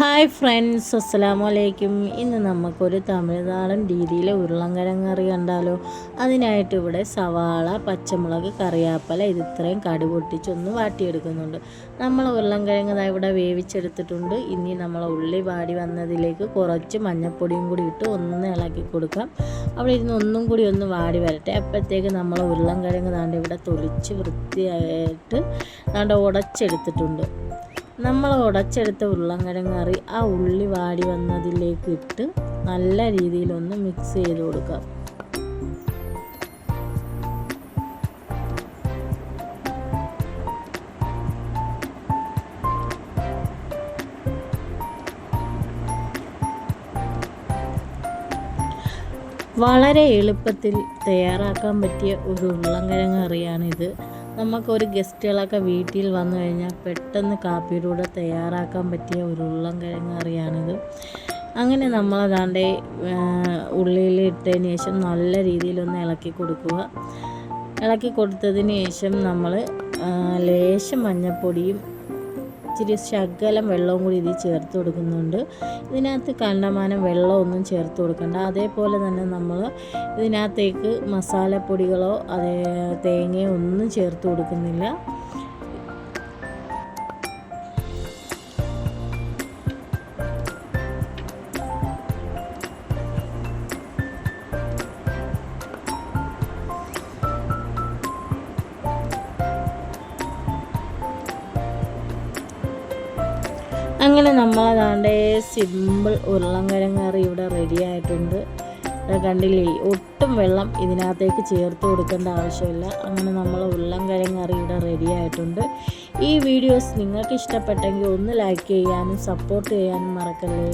Hi friends അസ്സലാമു അലൈക്കും. ഇന്ന് നമുക്കൊരു തമിഴ്നാടൻ രീതിയിലെ ഉരുളൻകിഴങ്ങ് കറി കണ്ടാലോ? അതിനായിട്ട് ഇവിടെ സവാള പച്ചമുളക് കറിയാപ്പല ഇത് ഇത്രയും കടി പൊട്ടിച്ചൊന്ന് വാട്ടിയെടുക്കുന്നുണ്ട്. നമ്മൾ ഉരുളൻകിഴങ്ങ് ഇവിടെ വേവിച്ചെടുത്തിട്ടുണ്ട്. ഇനി നമ്മൾ ഉള്ളി വാടി വന്നതിലേക്ക് കുറച്ച് മഞ്ഞൾപ്പൊടിയും കൂടി ഇട്ട് ഒന്ന് ഇളക്കി കൊടുക്കാം. അവിടെ ഇരുന്ന് ഒന്നും കൂടി ഒന്ന് വാടി വരട്ടെ. അപ്പോഴത്തേക്ക് നമ്മൾ ഉരുളൻകിഴങ്ങ് ദാണ്ട് ഇവിടെ തൊലിച്ച് വൃത്തിയായിട്ട് ദാണ്ട് ഉടച്ചെടുത്തിട്ടുണ്ട്. നമ്മൾ ഉടച്ചെടുത്ത ഉരുളൻകിഴങ്ങ് കറി ആ ഉള്ളി വാടി വന്നതിലേക്ക് ഇട്ട് നല്ല രീതിയിലൊന്ന് മിക്സ് ചെയ്ത് കൊടുക്കാം വളരെ എളുപ്പത്തിൽ തയ്യാറാക്കാൻ പറ്റിയ ഒരു ഉരുളൻകിഴങ്ങ് കറിയാണിത്. നമുക്കൊരു ഗസ്റ്റുകളൊക്കെ വീട്ടിൽ വന്നു കഴിഞ്ഞാൽ പെട്ടെന്ന് കാപ്പിയിലൂടെ തയ്യാറാക്കാൻ പറ്റിയ ഒരു ഉരുളൻകിഴങ്ങ് കറിയാണിത്. അങ്ങനെ നമ്മളതാണ്ട് ഉള്ളിയിൽ ഇട്ടതിന് ശേഷം നല്ല രീതിയിലൊന്ന് ഇളക്കി കൊടുക്കുക. ഇളക്കി കൊടുത്തതിന് ശേഷം നമ്മൾ ലേശം മഞ്ഞൾപ്പൊടിയും ഇച്ചിരി ശകലം വെള്ളവും കൂടി ഇതിൽ ചേർത്ത് കൊടുക്കുന്നുണ്ട്. ഇതിനകത്ത് കണ്ടമാനം വെള്ളമൊന്നും ചേർത്ത് കൊടുക്കണ്ട. അതേപോലെ തന്നെ നമ്മൾ ഇതിനകത്തേക്ക് മസാലപ്പൊടികളോ അതേ തേങ്ങയോ ഒന്നും ചേർത്ത് കൊടുക്കുന്നില്ല. അങ്ങനെ നമ്മളതാണ്ട് സിമ്പിൾ ഉരുളൻകിഴങ്ങ് കറി ഇവിടെ റെഡി ആയിട്ടുണ്ട്. കണ്ടില്ലേ ഒട്ടും വെള്ളം ഇതിനകത്തേക്ക് ചേർത്ത് കൊടുക്കേണ്ട ആവശ്യമില്ല. അങ്ങനെ നമ്മൾ ഉരുളൻകിഴങ്ങ് കറി ഇവിടെ റെഡി ആയിട്ടുണ്ട്. ഈ വീഡിയോസ് നിങ്ങൾക്ക് ഇഷ്ടപ്പെട്ടെങ്കിൽ ഒന്ന് ലൈക്ക് ചെയ്യാനും സപ്പോർട്ട് ചെയ്യാനും മറക്കല്ലേ.